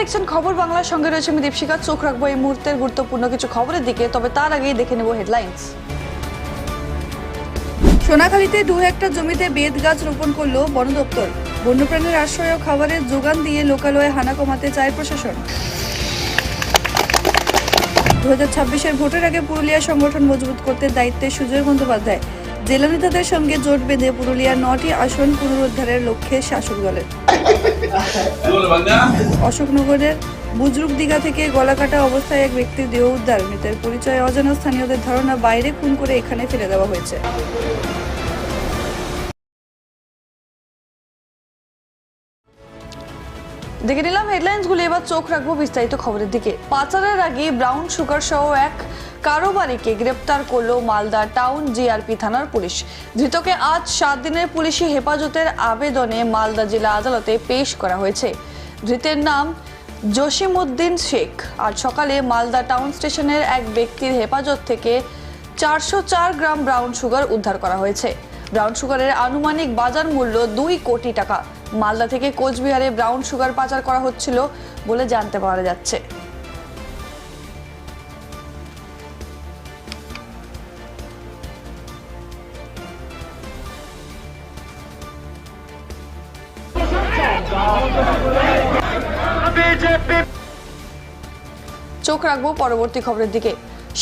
দেখছেন খবর বাংলার সঙ্গে রয়েছে আমি দীপশিকা চোখ রাখব এই মুহূর্তের গুরুত্বপূর্ণ কিছু খবরের দিকে, তবে তার আগেই দেখে নেব হেডলাইন্স সোনাখালীতে দু হেক্টর জমিতে বেদ গাছ রোপণ করল বন দপ্তর। বন্যপ্রাণীর আশ্রয় ও খাবারের যোগান দিয়ে লোকালয়ে হানা কমাতে চায় প্রশাসন। দু হাজার ভোটের আগে পুরুলিয়া সংগঠন মজবুত করতে দায়িত্বে সুজয় বন্দ্যোপাধ্যায়। জেলা নেতাদের সঙ্গে জোট বেঁধে পুরুলিয়ার নটি আসন পুনরুদ্ধারের লক্ষ্যে শাসক দলের অশোকনগরের বুজরুক দিঘা থেকে গলাকাটা অবস্থায় এক ব্যক্তির দেহ উদ্ধার। মৃতের পরিচয় অজানা স্থানীয়দের ধারণা, বাইরে খুন করে এখানে ফেলে দেওয়া হয়েছে। দেখে নিলাম হেডলাইন্সগুলো এবার চোখ রাখব বিস্তারিত খবরের দিকে। পাচারের আগে ব্রাউন সুগার সহ এক কারোবারিকে গ্রেপ্তার করল মালদা টাউন জিআরপি থানার পুলিশ। ধৃতকে আজ সাত দিনের পুলিশি হেফাজতের আবেদনে মালদা জেলা আদালতে পেশ করা হয়েছে। ধৃতের নাম জসিমউদ্দিন শেখ। আজ সকালে মালদা টাউন স্টেশনের এক ব্যক্তির হেফাজত থেকে চারশো চার গ্রাম ব্রাউন সুগার উদ্ধার করা হয়েছে। ব্রাউন সুগারের আনুমানিক বাজার মূল্য দুই কোটি টাকা। মালদা থেকে কোচবিহারে ব্রাউন সুগার পাচার করা হচ্ছিল বলে জানতে পারা যাচ্ছে। চোখ রাখব পরবর্তী খবরের দিকে।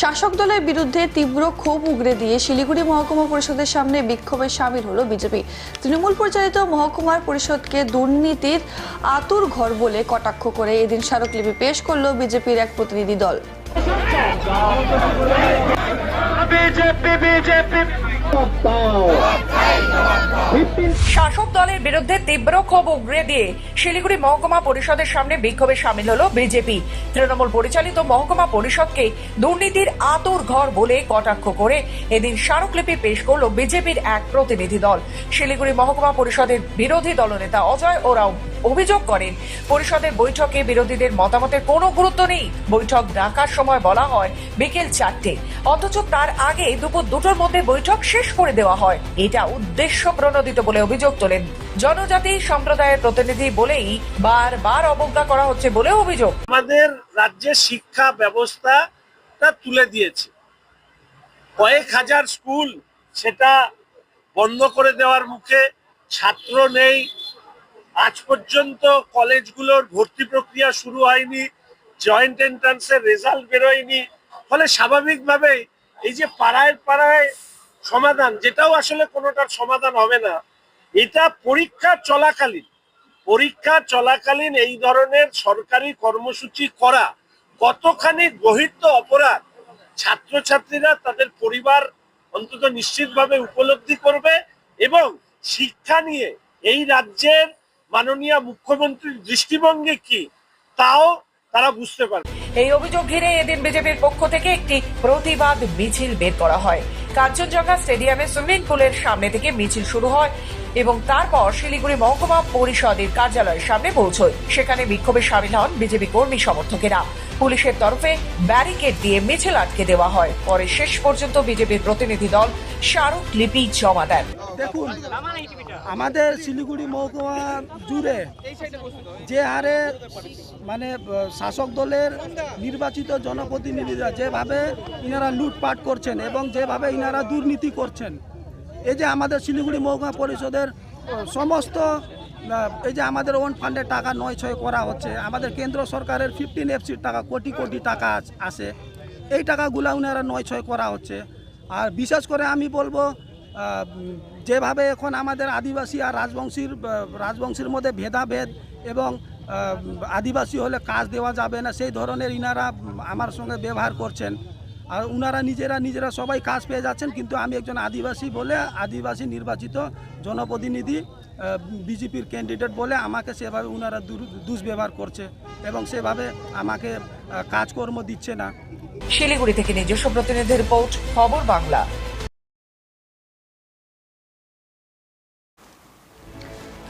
শাসক দলের বিরুদ্ধে তীব্র ক্ষোভ উগরে দিয়ে শিলিগুড়ি মহকুমা পরিষদের সামনে বিক্ষোভে সামিল হলো বিজেপি। তৃণমূল পরিচালিত মহকুমার পরিষদকে দুর্নীতির আতুর ঘর বলে কটাক্ষ করে এদিন স্মারকলিপি পেশ করল বিজেপির এক প্রতিনিধি দল। BJP BJP. শাসক দলের বিরুদ্ধে তীব্র ক্ষোভ উগরে দিয়ে শিলিগুড়ি মহকুমা পরিষদের সামনে বিক্ষোভে সামিল হলো বিজেপি। তৃণমূল পরিচালিত মহকুমা পরিষদকে দুর্নীতির আতর ঘর বলে কটাক্ষ করে এদিন স্মারকলিপি পেশ করল বিজেপির এক প্রতিনিধি দল। শিলিগুড়ি মহকুমা পরিষদের বিরোধী দলনেতা অজয় ওরাও অভিযোগ করেন। পরিষদের বৈঠকে বিরোধীদের মতামতের কোনো গুরুত্ব নেই। বৈঠক ডাকার সময় বলা হয়, বিকেল চারটে। অথচ তার আগে দুপুর দুটোর মধ্যে বৈঠক শেষ করে দেওয়া হয়। এটা উদ্দেশ্য প্রণোদিত বলে অভিযোগ তোলেন। জনজাতি সম্প্রদায়ের প্রতিনিধি বলেই বারবার অবজ্ঞা করা হচ্ছে বলেও অভিযোগ। আমাদের রাজ্যের শিক্ষা ব্যবস্থাটা তুলে দিয়েছে। কয়েক হাজার স্কুল সেটা বন্ধ করে দেওয়ার মুখে ছাত্র নেই আজ পর্যন্ত কলেজগুলোর ভর্তি প্রক্রিয়া শুরু হয়নি জয়েন্ট এন্ট্রান্সের রেজাল্ট বেরোয়নি। ফলে স্বাভাবিকভাবেই এই যে পাড়ায় পাড়ায় সমাধান, যেটাও আসলে কোনোটার সমাধান হবে না, এটা পরীক্ষা চলাকালীন। পরীক্ষা চলাকালীন এই ধরনের সরকারি কর্মসূচি করা কতখানি গহিত অপরাধ, ছাত্রছাত্রীরা তাদের পরিবার অন্তত নিশ্চিতভাবে উপলব্ধি করবে এবং শিক্ষা নিয়ে এই রাজ্যের মাননীয় মুখ্যমন্ত্রীর দৃষ্টিভঙ্গি কি? তাও তারা বুঝতে পারবে। এই অভিযোগ ঘিরে এদিন বিজেপির পক্ষ থেকে একটি প্রতিবাদ মিছিল বের করা হয়। কাঞ্চনজঙ্ঘা স্টেডিয়ামে সুইমিং পুলের সামনে থেকে মিছিল শুরু হয় এবং তারপর শিলিগুড়ি মহকুমা পরিষদের কার্যালয়ের সামনে পৌঁছয়। সেখানে বিক্ষোভে সামিল হন বিজেপি কর্মী সমর্থকেরা। পুলিশের তরফে ব্যারিকেড দিয়ে মিছিল আটকে দেওয়া হয়। পরে শেষ পর্যন্ত বিজেপির প্রতিনিধি দল স্মারক লিপি জমা দেন। দেখুন, আমাদের শিলিগুড়ি মহকুমা জুড়ে যে হারে মানে শাসক দলের নির্বাচিত জনপ্রতিনিধিরা যেভাবে ইনারা লুটপাট করছেন এবং যেভাবে ইনারা দুর্নীতি করছেন, এই যে আমাদের শিলিগুড়ি মহকুমা পরিষদের, সমস্ত, এই যে আমাদের ওন ফান্ডের টাকা নয় ছয় করা হচ্ছে, আমাদের কেন্দ্র সরকারের ফিফটিন এফসির টাকা, কোটি কোটি টাকা আসে এই টাকাগুলো ওনারা নয় ছয় করা হচ্ছে। আর বিশেষ করে আমি বলব যেভাবে এখন আমাদের আদিবাসী আর রাজবংশীর রাজবংশীর মধ্যে ভেদাভেদ এবং আদিবাসী হলে কাজ দেওয়া যাবে না, সেই ধরনের ইনারা আমার সঙ্গে ব্যবহার করছেন। আর উনারা নিজেরা নিজেরা সবাই কাজ পেয়ে যাচ্ছেন, কিন্তু আমি একজন আদিবাসী বলে আদিবাসী নির্বাচিত জনপ্রতিনিধি বিজেপির ক্যান্ডিডেট বলে আমাকে সেভাবে দুর- দুষ্ব্যবহার করছে এবং সেভাবে আমাকে কাজকর্ম দিচ্ছে না। শিলিগুড়ি থেকে নিজস্ব প্রতিনিধি রিপোর্ট, খবর বাংলা।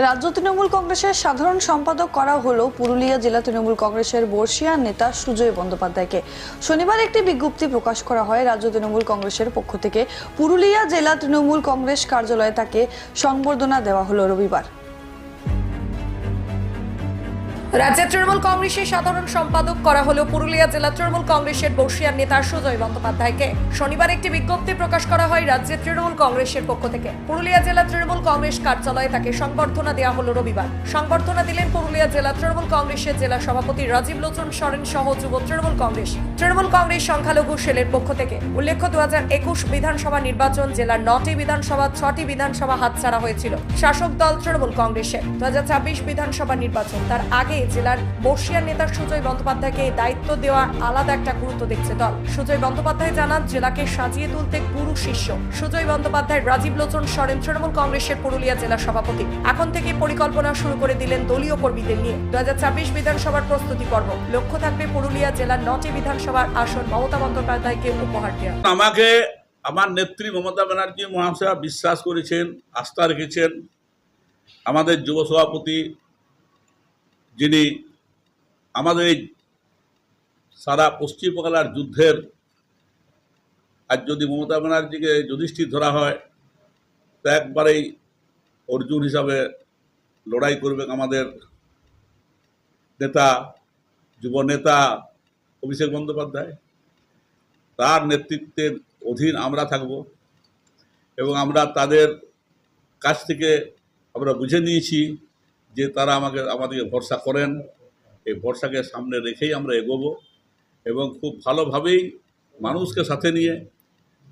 রাজ্য তৃণমূল কংগ্রেসের সাধারণ সম্পাদক করা হল পুরুলিয়া জেলা তৃণমূল কংগ্রেসের বর্ষিয়ান নেতা সুজয় বন্দ্যোপাধ্যায়কে। শনিবার একটি বিজ্ঞপ্তি প্রকাশ করা হয় রাজ্য তৃণমূল কংগ্রেসের পক্ষ থেকে। পুরুলিয়া জেলা তৃণমূল কংগ্রেস কার্যালয়ে তাকে সংবর্ধনা দেওয়া হলো রবিবার। রাজ্যের তৃণমূল কংগ্রেসের সাধারণ সম্পাদক করা হলো পুরুলিয়া জেলা তৃণমূল কংগ্রেসের বর্ষিয়ার নেতা সুজয় বন্দ্যোপাধ্যায়কে। শনিবার একটি বিজ্ঞপ্তি প্রকাশ করা হয় রাজ্যের তৃণমূল কংগ্রেসের পক্ষ থেকে। পুরুলিয়া জেলা তৃণমূল কংগ্রেস কার্যালয়ে তাকে সংবর্ধনা দেওয়া হলো রবিবার। সংবর্ধনা দিলেন পুরুলিয়া জেলা তৃণমূল কংগ্রেসের জেলা সভাপতি রাজীব লোচন সরেন সহ যুব তৃণমূল কংগ্রেস। তৃণমূল কংগ্রেস সংখ্যালঘু সেলের পক্ষ থেকে। উল্লেখ্য দু হাজার একুশ বিধানসভা নির্বাচন জেলার নটি বিধানসভা, ছটি বিধানসভা হাতছাড়া হয়েছিল। শাসক দল তৃণমূল কংগ্রেসের। দু হাজার ছাব্বিশ বিধানসভা নির্বাচন, তার আগে জেলার বর্ষিয়ার নেতা সুজয় বন্দ্যোপাধ্যায়কে এই দায়িত্ব দেওয়ার আলাদা একটা গুরুত্ব দেখছে দল। সুজয় বন্দ্যোপাধ্যায় জানান, জেলাকে সাজিয়ে তুলতে গুরু শিষ্য। সুজয় বন্দ্যোপাধ্যায়, রাজীব লোচন সরেন, তৃণমূল কংগ্রেসের পুরুলিয়া জেলা সভাপতি। এখন থেকে পরিকল্পনা শুরু করে দিলেন দলীয় কর্মীদের নিয়ে। দু বিধানসভার প্রস্তুতি পর্ব। লক্ষ্য থাকবে পুরুলিয়া জেলার নটি বিধানসভার আসন মমতা বন্দ্যোপাধ্যায়কে উপহার দেওয়া। আমাকে আমার নেত্রী মমতা ব্যানার্জি মহাশয়া বিশ্বাস করেছেন, আস্থা রেখেছেন। আমাদের যুব সভাপতি যিনি আমাদের এই সারা পশ্চিমবাংলার যুদ্ধের আর যদি মমতা ব্যানার্জিকে যুধিষ্ঠির ধরা হয়, তো একবারেই অর্জুন হিসাবে লড়াই করবেন আমাদের নেতা, যুব নেতা অভিষেক বন্দ্যোপাধ্যায়। তার নেতৃত্বের অধীন আমরা থাকব এবং আমরা তাদের কাছ থেকে আমরা বুঝে নিয়েছি যে তারা আমাকে, আমাদেরকে ভরসা করেন, এই ভরসাকে সামনে রেখেই আমরা এগোবো এবং খুব ভালোভাবেই মানুষকে সাথে নিয়ে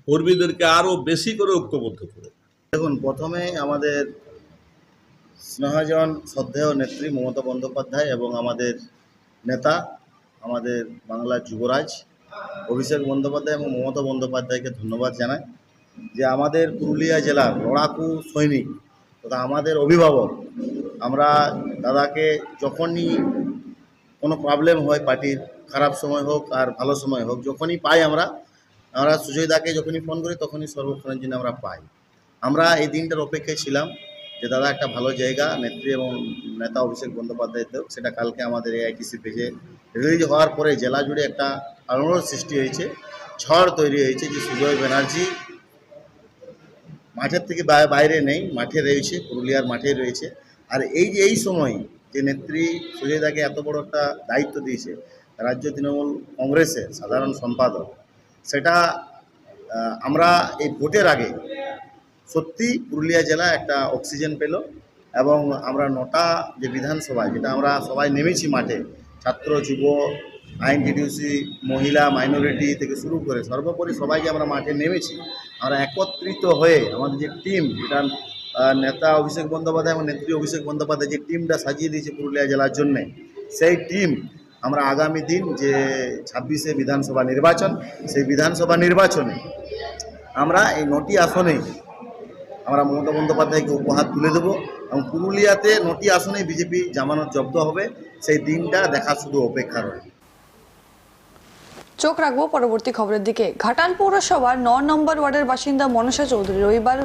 কর্মীদেরকে আরও বেশি করে ঐক্যবদ্ধ করে। দেখুন, প্রথমে আমাদের স্নেহজন শ্রদ্ধেয় নেত্রী মমতা বন্দ্যোপাধ্যায় এবং আমাদের নেতা, আমাদের বাংলার যুবরাজ অভিষেক বন্দ্যোপাধ্যায় এবং মমতা বন্দ্যোপাধ্যায়কে ধন্যবাদ জানাই যে আমাদের পুরুলিয়া জেলার লড়াকু সৈনিক তথা আমাদের অভিভাবক আমরা দাদাকে যখনই কোনো প্রবলেম হয় পার্টির, খারাপ সময় হোক আর ভালো সময় হোক, যখনই পাই আমরা আমরা সুজয় দাকে যখনই ফোন করি তখনই সর্বক্ষণের জন্য আমরা পাই। আমরা এই দিনটার অপেক্ষায় ছিলাম যে দাদা একটা ভালো জায়গা, নেত্রী এবং নেতা অভিষেক বন্দ্যোপাধ্যায় সেটা কালকে আমাদের এআইটিসি পেজে রিলিজ হওয়ার পরে জেলা জুড়ে একটা আলোড়ন সৃষ্টি হয়েছে, ঝড় তৈরি হয়েছে যে সুজয় ব্যানার্জি মাঠের থেকে বাইরে নেই, মাঠে রয়েছে, পুরুলিয়ার মাঠে রয়েছে। আর এই যে এই সময় যে নেত্রী সুজয় দাকে এত বড় একটা দায়িত্ব দিয়েছে, রাজ্য তৃণমূল কংগ্রেসের সাধারণ সম্পাদক, সেটা আমরা এই ভোটের আগে সত্যি পুরুলিয়া জেলা একটা অক্সিজেন পেল এবং আমরা নটা যে বিধানসভা যেটা আমরা সবাই নেমেছি মাঠে, ছাত্র, যুব আইন টিডিউসি মহিলা, মাইনরিটি থেকে শুরু করে সর্বোপরি সবাই যে আমরা মাঠে নেমেছি, আমরা একত্রিত হয়ে আমাদের যে টিম, যেটা নেতা অভিষেক বন্দ্যোপাধ্যায় এবং নেত্রী অভিষেক বন্দ্যোপাধ্যায় যে টিমটা সাজিয়ে দিয়েছে পুরুলিয়া জেলার জন্যে, সেই টিম আমরা আগামী দিন যে ছাব্বিশে বিধানসভা নির্বাচন, সেই বিধানসভা নির্বাচনে আমরা এই নটি আসনে আমরা মমতা বন্দ্যোপাধ্যায়কে উপহার তুলে দেবো এবং পুরুলিয়াতে নটি আসনে বিজেপি জামানত জব্দ হবে। সেই দিনটা দেখা শুধু অপেক্ষা রয়েছে চোখ রাখব পরবর্তী খবরের দিকে। ঘাটাল পৌরসভার ন নম্বর ওয়ার্ডের বাসিন্দা মনসা চৌধুরী রবিবার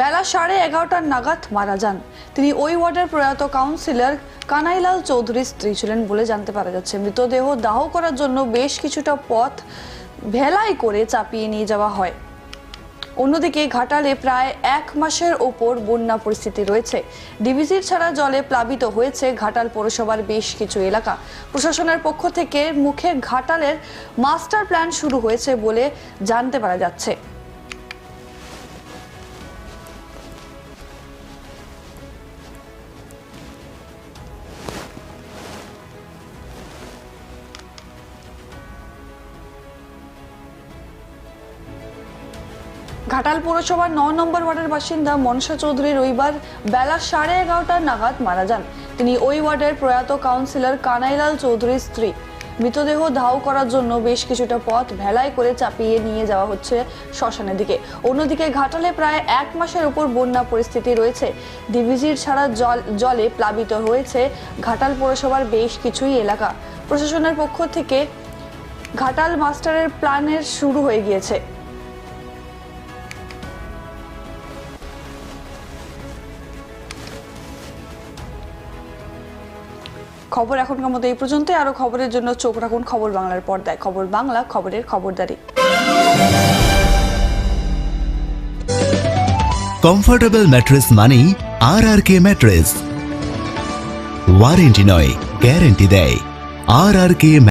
বেলা সাড়ে এগারোটার নাগাদ মারা যান। তিনি ওই ওয়ার্ডের প্রয়াত কাউন্সিলর কানাইলাল চৌধুরীর স্ত্রী ছিলেন বলে জানতে পারা যাচ্ছে। মৃতদেহ দাহ করার জন্য বেশ কিছুটা পথ ভেলাই করে চাপিয়ে নিয়ে যাওয়া হয়। অন্যদিকে ঘাটালে প্রায় এক মাসের ওপর বন্যা পরিস্থিতি রয়েছে। ডিভিজির ছাড়া জলে প্লাবিত হয়েছে ঘাটাল পৌরসভার বেশ কিছু এলাকা। প্রশাসনের পক্ষ থেকে মুখে ঘাটালের মাস্টার প্ল্যান শুরু হয়েছে বলে জানতে পারা যাচ্ছে। ঘাটাল পৌরসভার ন নম্বর ওয়ার্ডের বাসিন্দা মনসা চৌধুরী রবিবার বেলা সাড়ে এগারোটার নাগাদ মারা যান। তিনি ওই ওয়ার্ডের প্রয়াত কাউন্সিলর কানাইলাল চৌধুরীর স্ত্রী। মৃতদেহ ধাও করার জন্য বেশ কিছুটা পথ ভেলাই করে চাপিয়ে নিয়ে যাওয়া হচ্ছে শ্মশানের দিকে। অন্যদিকে ঘাটালে প্রায় এক মাসের উপর বন্যা পরিস্থিতি রয়েছে। ডিভিজির ছাড়া জল জলে প্লাবিত হয়েছে ঘাটাল পৌরসভার বেশ কিছুই এলাকা। প্রশাসনের পক্ষ থেকে ঘাটাল মাস্টারের প্ল্যানের শুরু হয়ে গিয়েছে। খবর এখনকার মতো এই পর্যন্ত আরও খবরের জন্য চোখ রাখুন খবর বাংলার পর্দায়। খবর বাংলা, খবরের খবরদারি। কমফোর্টেবল ম্যাট্রেস মানেই R R K mattress warranty নয় গ্যারেন্টি দেয়। আর আর কে